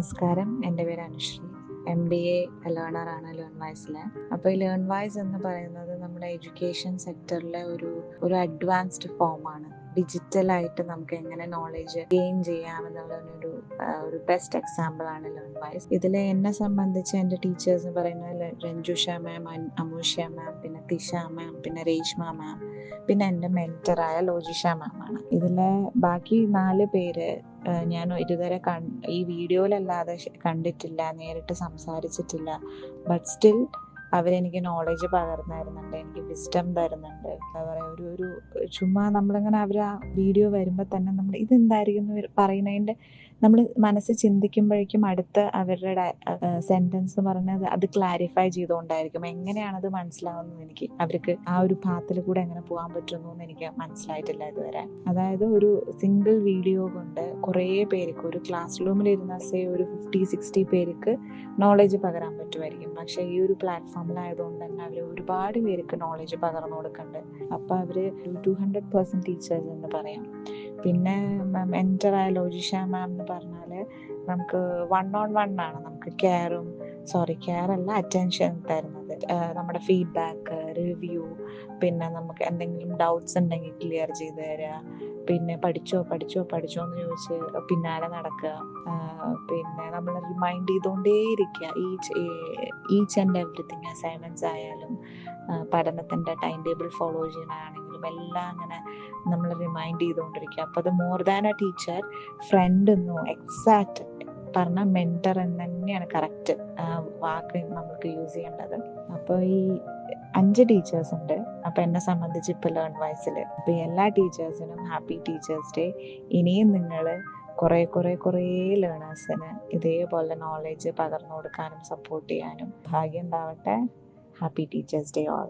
നമസ്കാരം. എന്റെ പേര് അനുശ്രീ. എം ബി എ ലേണറാണ് ലേൺ വൈസിൽ അപ്പോൾ ഈ ലേൺ വൈസ് എന്ന് പറയുന്നത് നമ്മുടെ എഡ്യൂക്കേഷൻ സെക്ടറിലെ ഒരു ഒരു അഡ്വാൻസ്ഡ് ഫോമാണ് ഡിജിറ്റലായിട്ട് നമുക്ക് എങ്ങനെ നോളേജ് ഗെയിൻ ചെയ്യാമെന്നുള്ളതിനൊരു ഒരു ബെസ്റ്റ് എക്സാമ്പിൾ ആണ് ലേൺ വൈസ് ഇതിൽ എന്നെ സംബന്ധിച്ച് എന്റെ ടീച്ചേഴ്സ് എന്ന് പറയുന്നത് രഞ്ജുഷ മാം അമൂഷ മാം പിന്നെ തിഷ മാം പിന്നെ രേഷ്മ മാം പിന്നെ എന്റെ മെന്ററായ ലോജിഷ മാം ആണ്. ഇതിലെ ബാക്കി നാല് പേര് ഞാൻ ഇതുവരെ ഈ വീഡിയോയിലല്ലാതെ കണ്ടിട്ടില്ല നേരിട്ട് സംസാരിച്ചിട്ടില്ല. ബട്ട് സ്റ്റിൽ അവരെനിക്ക് നോളജ് പകർന്നു തരുന്നുണ്ട് എനിക്ക് വിസ്റ്റം തരുന്നുണ്ട്. എന്താ പറയുക ഒരു ഒരു ചുമ്മാ നമ്മളിങ്ങനെ അവർ ആ വീഡിയോ വരുമ്പോൾ തന്നെ നമ്മൾ ഇതെന്തായിരിക്കും എന്ന് പറയുന്നതിന്റെ നമ്മൾ മനസ്സ് ചിന്തിക്കുമ്പോഴേക്കും അടുത്ത അവരുടെ സെന്റൻസ് പറഞ്ഞത് അത് ക്ലാരിഫൈ ചെയ്തുകൊണ്ടായിരിക്കും. എങ്ങനെയാണത് മനസ്സിലാവുന്നത് എനിക്ക്? അവർക്ക് ആ ഒരു പാത്തിൽ കൂടെ എങ്ങനെ പോകാൻ പറ്റുന്നു എന്ന് എനിക്ക് മനസ്സിലായിട്ടില്ല ഇതുവരെ. അതായത് ഒരു സിംഗിൾ വീഡിയോ കൊണ്ട് കുറേ പേർക്ക് ഒരു ക്ലാസ് റൂമിൽ ഇരുന്ന സേ ഒരു ഫിഫ്റ്റി സിക്സ്റ്റി പേർക്ക് നോളജ് പകരാൻ പറ്റുമായിരിക്കും. പക്ഷേ ഈ ഒരു പ്ലാറ്റ്ഫോമിലായതുകൊണ്ട് തന്നെ അവർ ഒരുപാട് പേർക്ക് നോളജ് പകർന്നു കൊടുക്കുന്നുണ്ട് അപ്പോൾ അവർ ടു ഹൺഡ്രഡ് പേഴ്സന്റ് ടീച്ചേഴ്സ് എന്ന് പറയാം. പിന്നെ മെന്ററായ ലോജിഷ മാം എന്ന് പറഞ്ഞാൽ നമുക്ക് വൺ ഓൺ വൺ ആണ്. നമുക്ക് കെയറും സോറി കെയർ അല്ല അറ്റൻഷൻ തരുന്നത്. നമ്മുടെ ഫീഡ്ബാക്ക് റിവ്യൂ പിന്നെ നമുക്ക് എന്തെങ്കിലും ഡൗട്ട്സ് ഉണ്ടെങ്കിൽ ക്ലിയർ ചെയ്ത് തരിക പിന്നെ പഠിച്ചോ പഠിച്ചോ പഠിച്ചോ എന്ന് ചോദിച്ച് പിന്നാലെ നടക്കുക. പിന്നെ നമ്മൾ റിമൈൻഡ് ചെയ്തുകൊണ്ടേ ചെയ്തുകൊണ്ടേയിരിക്കുക each each and everything assignments ആയാലും പഠനത്തിന്റെ ടൈം ടേബിൾ ഫോളോ ചെയ്യണമാണെങ്കിലും എല്ലാം അങ്ങനെ നമ്മൾ റിമൈൻഡ് ചെയ്തുകൊണ്ടിരിക്കുക. അപ്പോൾ അത് more than a teacher friend എന്നോ എക്സാക്റ്റ് പറഞ്ഞ മെന്റർ എന്ന് തന്നെയാണ് കറക്റ്റ് വാക്ക് നമുക്ക് യൂസ് ചെയ്യേണ്ടത്. അപ്പോൾ ഈ അഞ്ച് ടീച്ചേഴ്സ് ഉണ്ട്. അപ്പോൾ എന്നെ സംബന്ധിച്ച് ഇപ്പോൾ ലേൺ വൈസിൽ അപ്പോൾ എല്ലാ ടീച്ചേഴ്സിനും ഹാപ്പി ടീച്ചേഴ്സ് ഡേ ഇനിയും നിങ്ങൾ കുറേ കുറേ കുറേ ലേണേഴ്സിന് ഇതേപോലെ നോളേജ് പകർന്നു കൊടുക്കാനും സപ്പോർട്ട് ചെയ്യാനും ഭാഗ്യം ഉണ്ടാവട്ടെ. Happy teachers day all